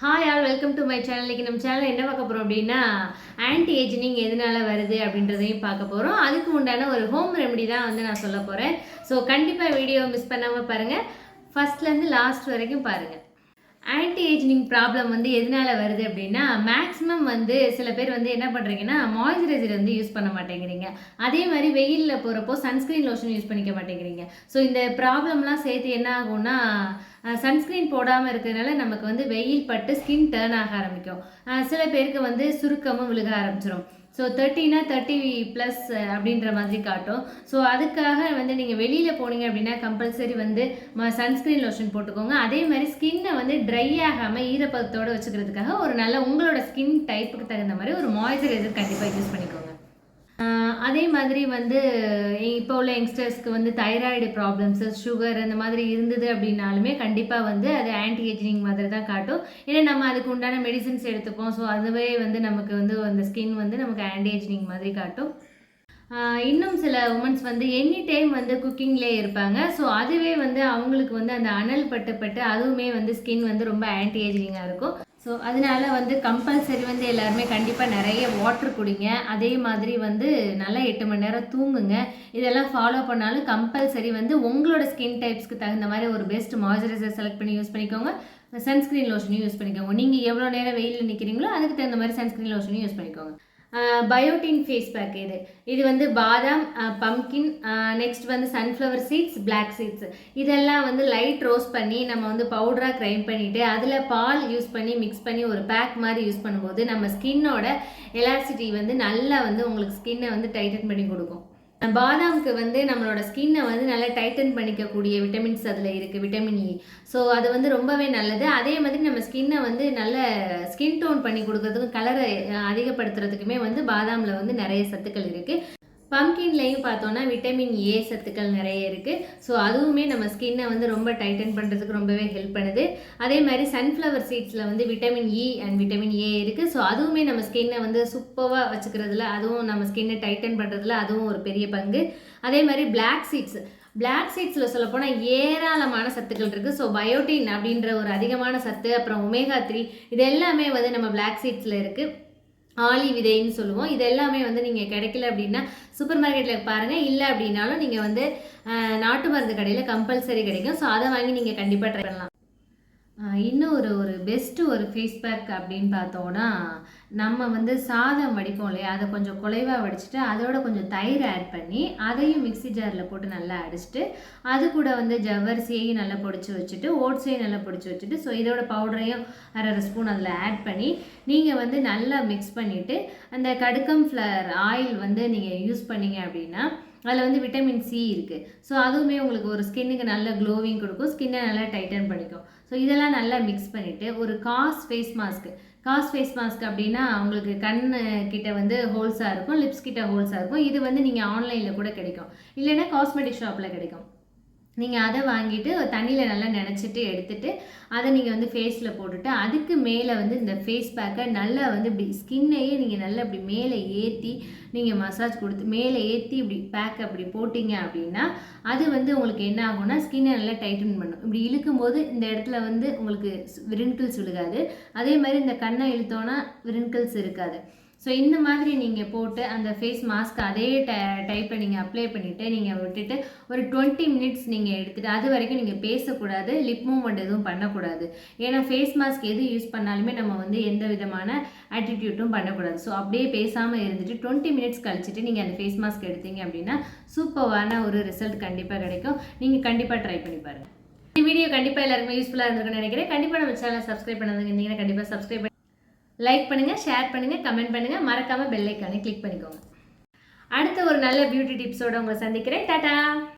Hi all welcome to my channel இன்றைக்கி நம்ம channel என்ன பார்க்க போகிறோம் அப்படின்னா ஆன்டி ஏஜினிங் எதனால் வருது அப்படின்றதையும் பார்க்க போகிறோம் அதுக்கு உண்டான ஒரு ஹோம் ரெமெடி தான் வந்து நான் சொல்ல போகிறேன் ஸோ கண்டிப்பாக வீடியோ மிஸ் பண்ணாமல் பாருங்கள் ஃபஸ்ட்லேருந்து லாஸ்ட் வரைக்கும் பாருங்கள் ஆன்டி ஏஜினிங் ப்ராப்ளம் வந்து எதனால வருது அப்படின்னா மேக்ஸிமம் வந்து சில பேர் வந்து என்ன பண்ணுறீங்கன்னா மாய்ஸ்சரைசர் வந்து யூஸ் பண்ண மாட்டேங்கிறீங்க. அதே மாதிரி வெயிலில் போகிறப்போ சன்ஸ்க்ரீன் லோஷன் யூஸ் பண்ணிக்க மாட்டேங்கிறீங்க. ஸோ இந்த ப்ராப்ளம்லாம் சேர்த்து என்ன ஆகும்னா சன்ஸ்க்ரீன் போடாமல் இருக்கிறதுனால நமக்கு வந்து வெயில் பட்டு ஸ்கின் டேர்ன் ஆக ஆரம்பிக்கும். சில பேருக்கு வந்து சுருக்கமும் விழுக ஆரம்பிச்சிடும் ஸோ தேர்ட்டினா தேர்ட்டி ப்ளஸ் அப்படின்ற மாதிரி காட்டும். ஸோ அதுக்காக வந்து நீங்கள் வெளியில் போனீங்க அப்படின்னா கம்பல்சரி வந்து சன்ஸ்க்ரீன் லோஷன் போட்டுக்கோங்க. அதே மாதிரி ஸ்கின்னை வந்து ட்ரை ஆகாமல் ஈரப்பதத்தோடு வச்சுக்கிறதுக்காக ஒரு நல்ல உங்களோட ஸ்கின் டைப்புக்கு தகுந்த மாதிரி ஒரு மாய்ஸ்சரைசர் கண்டிப்பாக யூஸ் பண்ணிக்கோங்க. அதே மாதிரி வந்து இப்போ உள்ள யங்ஸ்டர்ஸ்க்கு வந்து தைராய்டு ப்ராப்ளம்ஸு சுகர் அந்த மாதிரி இருந்தது அப்படின்னாலுமே கண்டிப்பாக வந்து அது ஆன்டி ஏஜினிங் மாதிரி தான் காட்டும். ஏன்னா நம்ம அதுக்கு உண்டான மெடிசின்ஸ் எடுத்துப்போம். ஸோ அதுவே வந்து நமக்கு வந்து அந்த ஸ்கின் வந்து நமக்கு ஆன்டி ஏஜினிங் மாதிரி காட்டும். இன்னும் சில உமன்ஸ் வந்து எனி டைம் வந்து குக்கிங்லேயே இருப்பாங்க. ஸோ அதுவே வந்து அவங்களுக்கு வந்து அந்த அனல் பட்டு பட்டு அதுவுமே வந்து ஸ்கின் வந்து ரொம்ப ஆன்டி ஏஜிங்காக இருக்கும். ஸோ அதனால வந்து கம்பல்சரி வந்து எல்லாருமே கண்டிப்பாக நிறைய வாட்டர் குடிங்க. அதே மாதிரி வந்து நல்லா எட்டு மணி நேரம் தூங்குங்க. இதெல்லாம் ஃபாலோ பண்ணாலும் கம்பல்சரி வந்து உங்களோட ஸ்கின் டைப்ஸ்க்கு தகுந்த மாதிரி ஒரு பெஸ்ட் மாய்ஸ்சரைசர் செலக்ட் பண்ணி யூஸ் பண்ணிக்கோங்க. சன்ஸ்க்ரீன் லோஷனையும் யூஸ் பண்ணிக்கோங்க. நீங்கள் எவ்வளோ நேரம் வெயிலில் நிற்கிறீங்களோ அதுக்கு தகுந்த மாதிரி சன்ஸ்க்ரீன் லோஷனையும் யூஸ் பண்ணிக்கோங்க. பயோட்டின் ஃபேஸ் பேக் இது. இது வந்து பாதாம் பம்கின் நெக்ஸ்ட் வந்து சன்ஃப்ளவர் சீட்ஸ் பிளாக் சீட்ஸ் இதெல்லாம் வந்து லைட் ரோஸ்ட் பண்ணி நம்ம வந்து பவுடராக கிரைண்ட் பண்ணிவிட்டு அதில் பால் யூஸ் பண்ணி மிக்ஸ் பண்ணி ஒரு பேக் மாதிரி யூஸ் பண்ணும்போது நம்ம ஸ்கின்னோட எலாசிட்டி வந்து நல்லா வந்து உங்களுக்கு ஸ்கின்னை வந்து டைட்டன் பண்ணி கொடுக்கும். பாதாம்க்கு வந்து நம்மளோட ஸ்கின்னை வந்து நல்லா டைட்டன் பண்ணிக்கக்கூடிய விட்டமின்ஸ் அதில் இருக்குது விட்டமின் இ ஸோ அது வந்து ரொம்பவே நல்லது. அதே மாதிரி நம்ம ஸ்கின்னை வந்து நல்ல ஸ்கின் டோன் பண்ணி கொடுக்கறதுக்கும் கலரை அதிகப்படுத்துறதுக்குமே வந்து பாதாமில் வந்து நிறைய சத்துக்கள் இருக்குது பம்கின்லேயும் பார்த்தோன்னா விட்டமின் ஏ சத்துக்கள் நிறைய இருக்குது ஸோ அதுவுமே நம்ம ஸ்கின்னை வந்து ரொம்ப டைட்டன் பண்ணுறதுக்கு ரொம்பவே ஹெல்ப் பண்ணுது. அதே மாதிரி சன்ஃப்ளவர் சீட்ஸில் வந்து vitamin E and vitamin A இருக்குது ஸோ அதுவுமே நம்ம ஸ்கின்னை வந்து சூப்பராக வச்சுக்கிறதுல அதுவும் நம்ம ஸ்கின்னை டைட்டன் பண்ணுறதுல அதுவும் ஒரு பெரிய பங்கு. அதே மாதிரி பிளாக் சீட்ஸ் பிளாக் சீட்ஸில் சொல்லப்போனால் ஏராளமான சத்துக்கள் இருக்குது ஸோ பயோட்டின் அப்படின்ற ஒரு அதிகமான சத்து அப்புறம் ஒமேகா த்ரீ இது எல்லாமே வந்து நம்ம பிளாக் சீட்ஸில் இருக்குது ஆலி விதைன்னு சொல்லுவோம். இது எல்லாமே வந்து நீங்கள் கிடைக்கல அப்படின்னா சூப்பர் மார்க்கெட்டில் பாருங்கள் இல்லை அப்படின்னாலும் நீங்கள் வந்து நாட்டு மருந்து கடையில் கம்பல்சரி கிடைக்கும். ஸோ அதை வாங்கி நீங்கள் கண்டிப்பாக ட்ரை பண்ணலாம். இன்னும் ஒரு ஒரு பெஸ்ட்டு ஒரு ஃபேஸ் பேக் அப்படின்னு பார்த்தோன்னா நம்ம வந்து சாதம் வடிப்போம் இல்லையா? அதை கொஞ்சம் குலைவாக வடிச்சிட்டு அதோட கொஞ்சம் தயிர் ஆட் பண்ணி அதையும் மிக்ஸி ஜாரில் போட்டு நல்லா அடிச்சிட்டு அது கூட வந்து ஜவ்வரிசியையும் நல்லா பொடிச்சு வச்சுட்டு ஓட்ஸையும் நல்லா பொடிச்சு வச்சுட்டு ஸோ இதோட பவுடரையும் அரை அரை ஸ்பூன் அதில் ஆட் பண்ணி நீங்கள் வந்து நல்லா மிக்ஸ் பண்ணிவிட்டு அந்த கடுக்கம் ஃப்ளவர் ஆயில் வந்து நீங்கள் யூஸ் பண்ணீங்க அப்படின்னா அதில் வந்து விட்டமின் சி இருக்குது ஸோ அதுவுமே உங்களுக்கு ஒரு ஸ்கின்னுக்கு நல்ல க்ளோவிங் கொடுக்கும். ஸ்கின்னை நல்லா டைட்டன் பண்ணிக்கும். ஸோ இதெல்லாம் நல்லா மிக்ஸ் பண்ணிவிட்டு ஒரு காஸ் ஃபேஸ் மாஸ்க்கு காஸ் ஃபேஸ் மாஸ்க் அப்படின்னா உங்களுக்கு கண் கிட்ட வந்து ஹோல்ஸாக இருக்கும் லிப்ஸ் கிட்ட ஹோல்ஸாக இருக்கும். இது வந்து நீங்கள் ஆன்லைனில் கூட கிடைக்கும். இல்லைன்னா காஸ்மெட்டிக் ஷாப்பில் கிடைக்கும். நீங்கள் அதை வாங்கிட்டு தண்ணியில் நல்லா நினச்சிட்டு எடுத்துட்டு அதை நீங்கள் வந்து ஃபேஸில் போட்டுட்டு அதுக்கு மேலே வந்து இந்த ஃபேஸ் பேக்கை நல்லா வந்து இப்படி ஸ்கின்னையே நீங்கள் நல்லா இப்படி மேலே ஏற்றி நீங்கள் மசாஜ் கொடுத்து மேலே ஏற்றி இப்படி பேக் அப்படி போட்டிங்க அப்படின்னா அது வந்து உங்களுக்கு என்ன ஆகும்னா ஸ்கின்னை நல்லா டைட்டன் பண்ணும். இப்படி இழுக்கும்போது இந்த இடத்துல வந்து உங்களுக்கு விரிங்கிள்ஸ் விழுகாது. அதே மாதிரி இந்த கண்ணை இழுத்தோன்னா விரிங்கிள்ஸ் இருக்காது. ஸோ இந்த மாதிரி நீங்கள் போட்டு அந்த ஃபேஸ் மாஸ்க் அதே டை டைப்பில் நீங்கள் அப்ளை பண்ணிவிட்டு நீங்கள் விட்டுட்டு ஒரு டுவெண்ட்டி மினிட்ஸ் நீங்கள் எடுத்துகிட்டு அது வரைக்கும் நீங்கள் பேசக்கூடாது லிப் மூவ்மெண்ட் எதுவும் பண்ணக்கூடாது. ஏன்னா ஃபேஸ் மாஸ்க் எது யூஸ் பண்ணாலுமே நம்ம வந்து எந்த விதமான ஆட்டிடியூட்டும் பண்ணக்கூடாது. ஸோ அப்படியே பேசாமல் இருந்துட்டு டுவெண்ட்டி மினிட்ஸ் கழிச்சிட்டு நீங்கள் அந்த ஃபேஸ் மாஸ்க் எடுத்தீங்க அப்படின்னா சூப்பரான ஒரு ரிசல்ட் கண்டிப்பாக கிடைக்கும். நீங்கள் கண்டிப்பாக ட்ரை பண்ணி பாருங்கள் இந்த வீடியோ கண்டிப்பாக எல்லாருக்குமே யூஸ்ஃபுல்லாக இருந்திருக்குன்னு நினைக்கிறேன். கண்டிப்பாக நம்ம சேனலை சப்ஸ்கிரைப் பண்ணாதவங்க இருந்தீங்கன்னா கண்டிப்பாக சப்ஸ்கிரைப் பண்ணி லைக் பண்ணுங்கள் ஷேர் பண்ணுங்கள் கமெண்ட் பண்ணுங்கள் மறக்காமல் பெல்லைக்கானே கிளிக் பண்ணிக்கோங்க. அடுத்த ஒரு நல்ல பியூட்டி டிப்ஸோட உங்களை சந்திக்கிறேன். டாட்டா